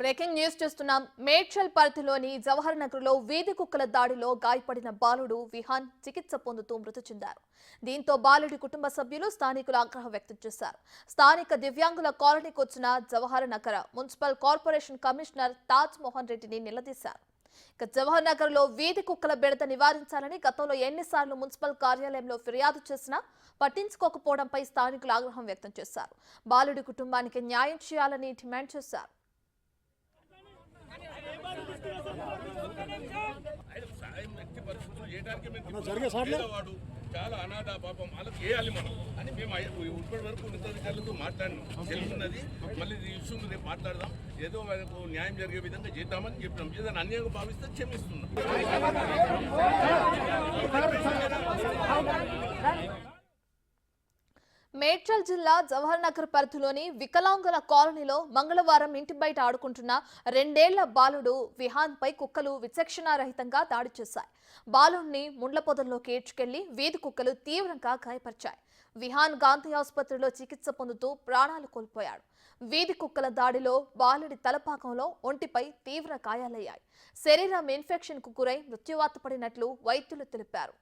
Breaking news చూస్తున్నాం. మేడ్చల్ పరిధిలోని జవహర్ నగర్లో వీధి కుక్కల దాడిలో గాయపడిన బాలుడు విహాన్ చికిత్స పొందుతూ మృతి చెందారు. దీంతో బాలుడి కుటుంబ సభ్యులు స్థానికులు ఆగ్రహం వ్యక్తం చేశారు. స్థానిక దివ్యాంగుల కాలనీకి వచ్చిన Jawahar Nagar municipal corporation commissioner Taj Mohan రెడ్డిని నిలదీశారు. ఇక జవహర్ నగర్లో వీధి కుక్కల బెడత నివారించాలని గతంలో ఎన్నిసార్లు మున్సిపల్ కార్యాలయంలో ఫిర్యాదు చేసినా పట్టించుకోకపోవడంపై స్థానికులు ఆగ్రహం వ్యక్తం చేశారు. బాలుడి కుటుంబానికి న్యాయం చేయాలని డిమాండ్ చేశారు. పరిస్థితులు చేయడానికి మేము జరిగే సార్లే? చాలా అనాథ పాపం వాళ్ళకి చేయాలి మనం? అని మేము ఇప్పటి వరకు ఉన్నతాధికారులతో మాట్లాడినాం. తెలుసున్నది మళ్ళీ ఈ ఇష్యూ రేపు మాట్లాడదాం. ఏదో మనకు న్యాయం జరిగే విధంగా చేద్దామని చెప్పినాం. ఏదైనా అన్యాయంగా భావిస్తే క్షమిస్తున్నాం. మేడ్చల్ జిల్లా జవహర్ నగర్ పరిధిలోని వికలాంగుల కాలనీలో మంగళవారం ఇంటి బయట ఆడుకుంటున్న రెండేళ్ళ బాలుడు విహాన్ పై కుక్కలు విచక్షణారహితంగా దాడి చేశాయి. బాలుడిని ముండ్ల పొదల్లోకి ఏడ్చుకెళ్ళి వీధి కుక్కలు తీవ్రంగా గాయపరిచాయి. విహాన్ గాంధీ ఆసుపత్రిలో చికిత్స పొందుతూ ప్రాణాలు కోల్పోయాడు. వీధి కుక్కల దాడిలో బాలుడి తలపాకంలో ఒంటిపై తీవ్ర గాయాలయ్యాయి. శరీరం ఇన్ఫెక్షన్కు గురై మృత్యువాత పడినట్లు వైద్యులు తెలిపారు.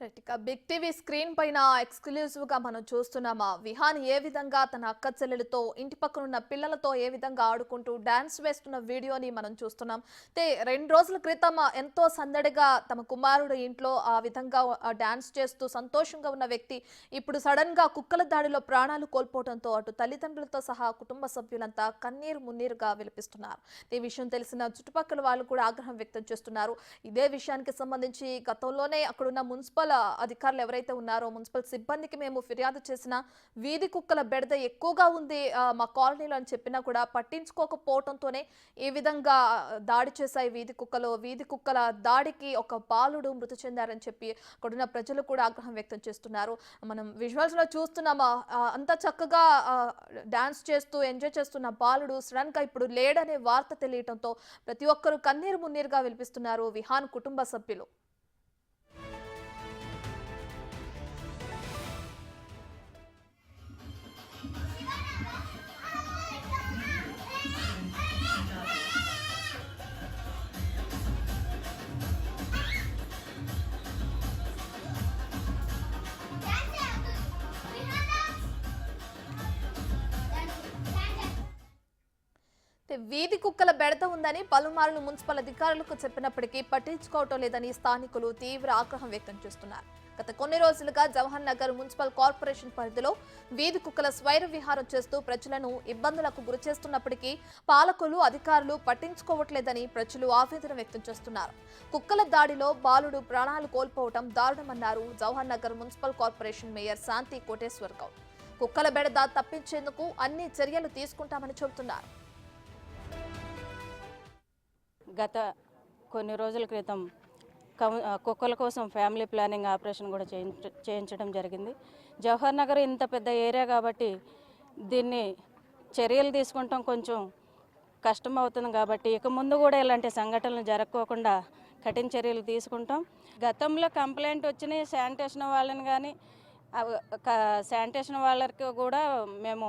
రైట్ బిగ్ టీవీ స్క్రీన్ పైన ఎక్స్క్లూజివ్గా మనం చూస్తున్నామా? విహాన్ ఏ విధంగా తన అక్క చెల్లెలతో ఇంటి పక్కన ఉన్న పిల్లలతో ఏ విధంగా ఆడుకుంటూ డాన్స్ వేస్తున్న వీడియోని మనం చూస్తున్నాం. అయితే రెండు రోజుల క్రితం ఎంతో సందడిగా తమ కుమారుడు ఇంట్లో ఆ విధంగా డాన్స్ చేస్తూ సంతోషంగా ఉన్న వ్యక్తి ఇప్పుడు సడన్గా కుక్కల దాడిలో ప్రాణాలు కోల్పోవడంతో అటు తల్లిదండ్రులతో సహా కుటుంబ సభ్యులంతా కన్నీరు మున్నీరుగా విలిపిస్తున్నారు. ఈ విషయం తెలిసిన చుట్టుపక్కల వాళ్ళు కూడా ఆగ్రహం వ్యక్తం చేస్తున్నారు. ఇదే విషయానికి సంబంధించి గతంలోనే అక్కడున్న మున్సిపల్ అధికారులు ఎవరైతే ఉన్నారో మున్సిపల్ సిబ్బందికి మేము ఫిర్యాదు చేసిన వీధి కుక్కల బెడద ఎక్కువగా ఉంది మా కాలనీలో అని చెప్పినా కూడా పట్టించుకోకపోవడంతోనే ఈ విధంగా దాడి చేశాయి వీధి కుక్కలు. వీధి కుక్కల దాడికి ఒక బాలుడు మృతి చెందారని చెప్పి అక్కడున్న ప్రజలు కూడా ఆగ్రహం వ్యక్తం చేస్తున్నారు. మనం విజువల్స్లో అంత చక్కగా డాన్స్ చేస్తూ ఎంజాయ్ చేస్తున్న బాలుడు సడన్గా ఇప్పుడు లేడనే వార్త తెలియటంతో ప్రతి ఒక్కరూ కన్నీరు మున్నీరుగా విలిపిస్తున్నారు విహాన్ కుటుంబ సభ్యులు. వీధి కుక్కల బెడత ఉందని పలుమార్లు మున్సిపల్ అధికారులకు చెప్పినప్పటికీ పట్టించుకోవటం లేదని స్థానికులు తీవ్ర ఆగ్రహం వ్యక్తం చేస్తున్నారు. గత కొన్ని రోజులుగా జవహర్ నగర్ మున్సిపల్ కార్పొరేషన్ పరిధిలో వీధి కుక్కల స్వైర విహారం చేస్తూ ప్రజలను ఇబ్బందులకు గురి చేస్తున్నప్పటికీ పాలకులు అధికారులు పట్టించుకోవట్లేదని ప్రజలు ఆవేదన వ్యక్తం చేస్తున్నారు. కుక్కల దాడిలో బాలుడు ప్రాణాలు కోల్పోవటం దారుణమన్నారు Jawahar Nagar municipal corporation mayor Shanti Koteshwar Goud. కుక్కల బెడద తప్పించేందుకు అన్ని చర్యలు తీసుకుంటామని చెబుతున్నారు. గత కొన్ని రోజుల క్రితం కుక్కల కోసం ఫ్యామిలీ ప్లానింగ్ ఆపరేషన్ కూడా చేయించడం జరిగింది. జవహర్ నగర్ ఇంత పెద్ద ఏరియా కాబట్టి దీన్ని చర్యలు తీసుకుంటాం కొంచెం కష్టం అవుతుంది కాబట్టి ఇక ముందు కూడా ఇలాంటి సంఘటనలు జరగకోకుండా కఠిన చర్యలు తీసుకుంటాం. గతంలో కంప్లైంట్ వచ్చిన శానిటేషన్ వాళ్ళని కానీ శానిటేషన్ వాళ్ళకి కూడా మేము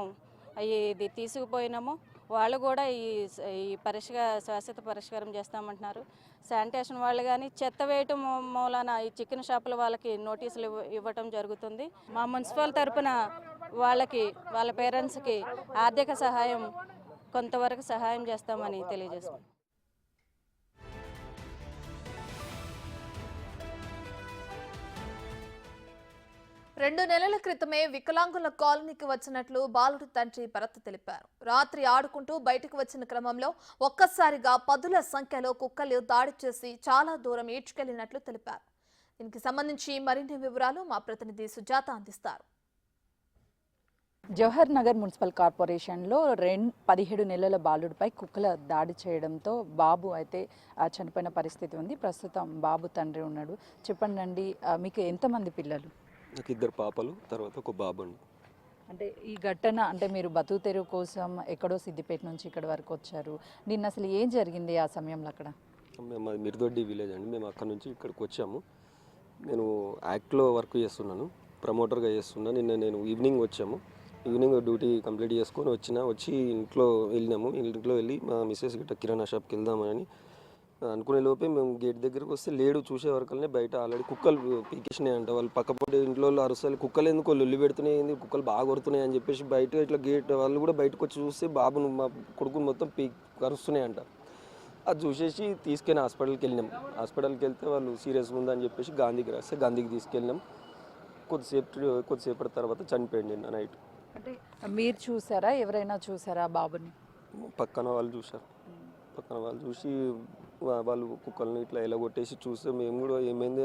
ఇది తీసుకుపోయినాము. వాళ్ళు కూడా ఈ ఈ పరిష్కార శాశ్వత పరిష్కారం చేస్తామంటున్నారు. శానిటేషన్ వాళ్ళు కానీ చెత్త వేయటం మూలాన ఈ చికెన్ షాపుల వాళ్ళకి నోటీసులు ఇవ్వ- ఇవ్వటం జరుగుతుంది. మా మున్సిపల్ తరపున వాళ్ళకి వాళ్ళ పేరెంట్స్కి ఆర్థిక సహాయం కొంతవరకు సహాయం చేస్తామని తెలియజేస్తున్నాం. రెండు నెలల క్రితమే వికలాంగుల కాలనీకి వచ్చినట్లు బాలుడి తండ్రి భరత్ తెలిపారు. రాత్రి ఆడుకుంటూ బయటకు వచ్చిన క్రమంలో ఒక్కసారిగా పదుల సంఖ్యలో కుక్కలు దాడి చేసి చాలా దూరం ఈడ్చుకెళ్ళినట్లు తెలిపారు. దీనికి సంబంధించి మరిన్ని వివరాలు మా ప్రతినిధి సుజాత అందిస్తారు. జవహర్ నగర్ మున్సిపల్ కార్పొరేషన్లో రెండు పదిహేడు నెలల బాలుడిపై కుక్కల దాడి చేయడంతో బాబు అయితే చనిపోయిన పరిస్థితి ఉంది. ప్రస్తుతం బాబు తండ్రి ఉన్నాడు. చెప్పండి మీకు ఎంతమంది పిల్లలు? నాకు ఇద్దరు పాపలు తర్వాత ఒక బాబు అండి అంటే ఈ ఘటన అంటే మీరు బతుకు తెరువు కోసం ఎక్కడో సిద్దిపేట నుంచి ఇక్కడ వరకు వచ్చారు. నిన్న అసలు ఏం జరిగింది ఆ సమయంలో అక్కడ? మేము అది మిర్దొడ్డి విలేజ్ అండి. మేము అక్కడ నుంచి ఇక్కడికి వచ్చాము. నేను యాక్ట్లో వర్క్ చేస్తున్నాను ప్రమోటర్గా చేస్తున్నా. నిన్న నేను ఈవినింగ్ వచ్చాము. ఈవినింగ్ డ్యూటీ కంప్లీట్ చేసుకొని వచ్చిన వచ్చి ఇంట్లో వెళ్ళినాము. ఇంట్లో వెళ్ళి మా మిస్సెస్ గిట్ట కిరాణా షాప్కి వెళ్దామని అనుకునే లోపే మేము గేట్ దగ్గరికి వస్తే లేడు చూసే వరకల్నే బయట ఆల్రెడీ కుక్కలు పీకేసినాయి అంట వాళ్ళు పక్కపడి ఇంట్లో వాళ్ళు అరుసాలు కుక్కలు ఎందుకు లొల్లి పెడుతున్నాయి ఏంది? కుక్కలు బాగా కొడుతున్నాయి అని చెప్పేసి బయట ఇట్లా గేట్ వాళ్ళు కూడా బయటకు వచ్చి చూస్తే బాబును మా కొడుకుని మొత్తం పీ అరుస్తున్నాయి అంట అది చూసేసి తీసుకెళ్ళి హాస్పిటల్కి వెళ్ళినాం. హాస్పిటల్కి వెళ్తే వాళ్ళు సీరియస్గా ఉందని చెప్పేసి గాంధీకి రాస్తే గాంధీకి తీసుకెళ్ళినాం. కొద్దిసేపు కొద్దిసేపటి తర్వాత చనిపోయింది నిన్న నైట్. అంటే మీరు చూసారా? ఎవరైనా చూసారా బాబుని? పక్కన వాళ్ళు చూశారు. పక్కన వాళ్ళు చూసి వాళ్ళు కుక్కల్ని ఇట్లా ఎలా కొట్టేసి చూస్తే మేము కూడా ఏమైంది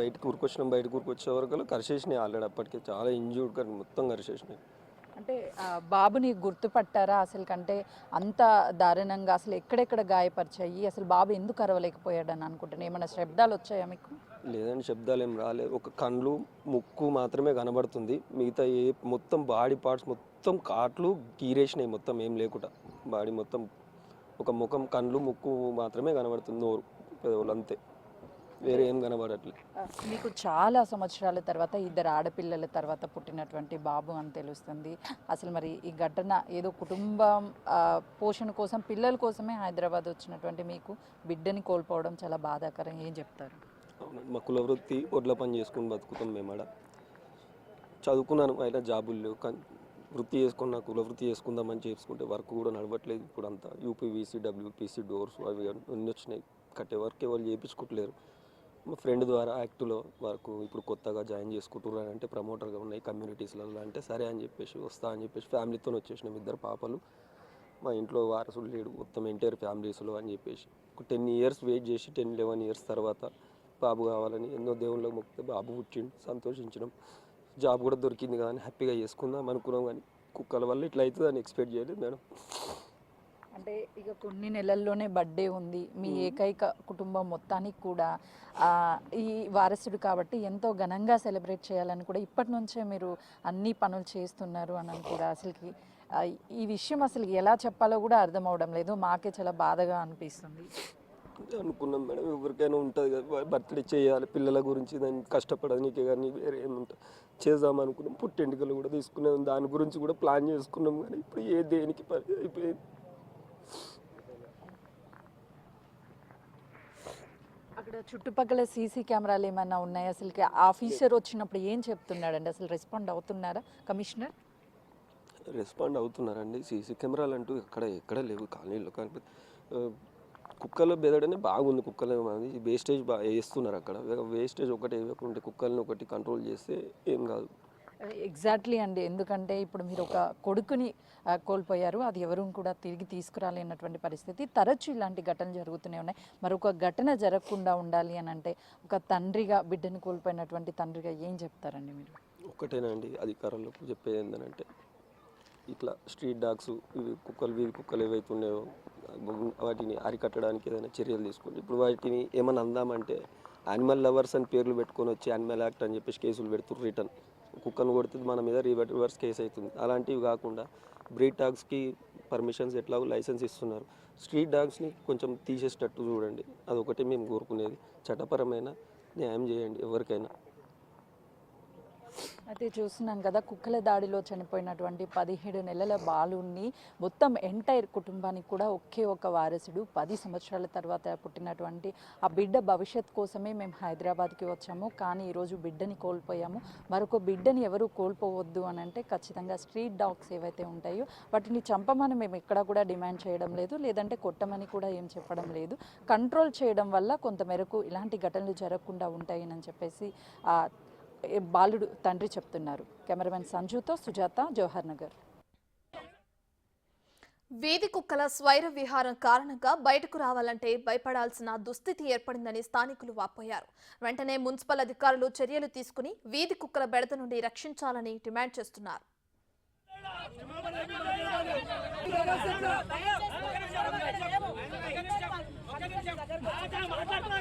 బయటకు ఉరికొచ్చినాం బయటకు ఉరికొచ్చే వరకు కరిచేసినాయి ఆల్రెడీ అప్పటికే. చాలా ఇంజూర్డ్ కానీ మొత్తం కరిచేసినాయి అంటే బాబుని గుర్తుపట్టారా? అసలు కంటే అంత దారుణంగా అసలు ఎక్కడెక్కడ గాయపరిచాయి? అసలు బాబు ఎందుకు అరవలేకపోయాడు అని అనుకుంటున్నాను ఏమైనా శబ్దాలు వచ్చాయా మీకు? లేదండి శబ్దాలు ఏం రాలేదు. ఒక కళ్ళు ముక్కు మాత్రమే కనబడుతుంది. మిగతా ఏ మొత్తం బాడీ పార్ట్స్ మొత్తం కాట్లు గీరేసినాయి మొత్తం ఏం లేకుండా. బాడీ మొత్తం ఒక ముఖం కళ్ళు ముక్కు మాత్రమే కనబడుతుంది నోరు పెదవులు అంతే. వేరే ఏం కనబడట్లేదు మీకు చాలా సంవత్సరాల తర్వాత ఇద్దరు ఆడపిల్లల తర్వాత పుట్టినటువంటి బాబు అని తెలుస్తుంది. అసలు మరి ఈ ఘటన ఏదో కుటుంబం పోషణ కోసం పిల్లల కోసమే హైదరాబాద్ వచ్చినటువంటి మీకు బిడ్డని కోల్పోవడం చాలా బాధాకరం. ఏం చెప్తారు? అవునండి మా కుల వృత్తి ఒడ్ల పని చేసుకుని బతుకుతాం మేము ఆడ. చదువుకున్నాను అయినా జాబులు లేవు. కానీ వృత్తి చేసుకున్న కుల వృత్తి చేసుకుందామని చేసుకుంటే వర్క్ కూడా నడవట్లేదు ఇప్పుడు అంతా. యూపీవీసీ డబ్ల్యూపీసీ డోర్స్ అవి అన్నీ వచ్చినాయి. కట్టే వర్క్ ఎవరు చేయించుకోవట్లేరు మా ఫ్రెండ్ ద్వారా యాక్టులో వర్క్ ఇప్పుడు కొత్తగా జాయిన్ చేసుకుంటున్నారు అంటే ప్రమోటర్గా ఉన్నాయి కమ్యూనిటీస్లలో అంటే సరే అని చెప్పేసి వస్తా అని చెప్పేసి ఫ్యామిలీతో వచ్చేసినాం ఇద్దరు పాపలు. మా ఇంట్లో వారసుడు లేడు మొత్తం ఎంటైర్ ఫ్యామిలీస్లో అని చెప్పేసి. ఒక టెన్ ఇయర్స్ వెయిట్ చేసి టెన్ లెవెన్ ఇయర్స్ తర్వాత బాబు కావాలని ఎన్నో దేవుళ్ళకి మొక్కితే బాబు పుట్టిండు సంతోషించడం జాబ్ కూడా దొరికింది కానీ హ్యాపీగా చేసుకుందాం అనుకున్నాం కానీ కుక్కల వల్ల ఇట్లా అవుతుందని ఎక్స్పెక్ట్ చేయలేదు మేడం. అంటే ఇక కొన్ని నెలల్లోనే బర్త్డే ఉంది. మీ ఏకైక కుటుంబం మొత్తానికి కూడా ఈ వారసుడు కాబట్టి ఎంతో ఘనంగా సెలబ్రేట్ చేయాలని కూడా ఇప్పటి నుంచే మీరు అన్ని పనులు చేస్తున్నారు అని కూడా అసలుకి ఈ విషయం అసలు ఎలా చెప్పాలో కూడా అర్థం అవడం లేదు. మాకే చాలా బాధగా అనిపిస్తుంది. అనుకున్నాం మేడం. ఎవరికైనా ఉంటుంది కదా బర్త్డే చేయాలి పిల్లల గురించి దాన్ని కష్టపడడానికి కానీ వేరే ఏముంటుంది. చేద్దాం అనుకున్నాం. పుట్టెంటికలు కూడా తీసుకున్నాం. దాని గురించి కూడా ప్లాన్ చేసుకున్నాం కానీ ఇప్పుడు ఏ దేనికి పని అయిపోయింది. అక్కడ చుట్టుపక్కల సీసీ కెమెరాలు ఏమైనా ఉన్నాయి? అసలు ఆఫీసర్ వచ్చినప్పుడు ఏం చెప్తున్నాడండి? అసలు రెస్పాండ్ అవుతున్నారా? కమిషనర్? రెస్పాండ్ అవుతున్నారండి. సీసీ కెమెరాలు అంటూ ఎక్కడ ఎక్కడ లేవు. కాలనీలో కానీ ఆ, కుక్కల బెదడనే బాగుంది కుక్కలు వేస్టేజ్ బాగా వేస్తున్నారు అక్కడ? వేస్టేజ్ ఒకటి వేయకుంటే కుక్కల్ని ఒకటి కంట్రోల్ చేస్తే ఏం కాదు. ఎగ్జాక్ట్లీ అండి. ఎందుకంటే ఇప్పుడు మీరు ఒక కొడుకుని కోల్పోయారు. అది ఎవరు కూడా తిరిగి తీసుకురాలేనటువంటి పరిస్థితి. తరచూ ఇలాంటి ఘటనలు జరుగుతూనే ఉన్నాయి. మరొక ఘటన జరగకుండా ఉండాలి అని అంటే ఒక తండ్రిగా బిడ్డను కోల్పోయినటువంటి తండ్రిగా ఏం చెప్తారండి మీరు? ఒకటేనండి అధికారులకు చెప్పేది ఏంటంటే ఇట్లా స్ట్రీట్ డాగ్స్ ఇవి కుక్కలు వీధి కుక్కలు ఏవైతే ఉన్నాయో వాటిని అరికట్టడానికి ఏదైనా చర్యలు తీసుకోండి. ఇప్పుడు వాటిని ఏమన్నా అందామంటే యానిమల్ లవర్స్ అని పేర్లు పెట్టుకొని వచ్చి యానిమల్ యాక్ట్ అని చెప్పేసి కేసులు పెడుతున్నారు రిటర్న్ కుక్కను కొడితే మన మీద రివర్స్ కేసు అవుతుంది. అలాంటివి కాకుండా బ్రీడ్ డాగ్స్కి పర్మిషన్స్ ఎట్లాగో లైసెన్స్ ఇస్తున్నారు? స్ట్రీట్ డాగ్స్ని కొంచెం తీసేసేటట్టు చూడండి. అదొకటి మేము కోరుకునేది. చట్టపరమైన న్యాయం చేయండి ఎవరికైనా. అయితే చూస్తున్నాం కదా కుక్కల దాడిలో చనిపోయినటువంటి పదిహేడు నెలల బాలుని మొత్తం ఎంటైర్ కుటుంబానికి కూడా ఒకే ఒక వారసుడు. పది సంవత్సరాల తర్వాత పుట్టినటువంటి ఆ బిడ్డ భవిష్యత్ కోసమే మేము హైదరాబాద్కి వచ్చాము. కానీ ఈరోజు బిడ్డని కోల్పోయాము. మరొక బిడ్డని ఎవరు కోల్పోవద్దు అని అంటే ఖచ్చితంగా స్ట్రీట్ డాగ్స్ ఏవైతే ఉంటాయో వాటిని చంపమని మేము ఎక్కడా కూడా డిమాండ్ చేయడం లేదు. లేదంటే కొట్టమని కూడా ఏం చెప్పడం లేదు. కంట్రోల్ చేయడం వల్ల కొంతమేరకు ఇలాంటి ఘటనలు జరగకుండా ఉంటాయని చెప్పేసి బాలుడు తండ్రి చెప్తున్నారు కెమెరామెన్ సంజుతో సుజాత జవహర్ నగర్ వీధి కుక్కల స్వైర విహారం కారణంగా బయటకు రావాలంటే భయపడాల్సిన దుస్థితి ఏర్పడిందని స్థానికులు వాపోయారు వెంటనే మున్సిపల్ అధికారులు చర్యలు తీసుకుని వీధి కుక్కల బెడద నుండి రక్షించాలని డిమాండ్ చేస్తున్నారు మాట్లాడరా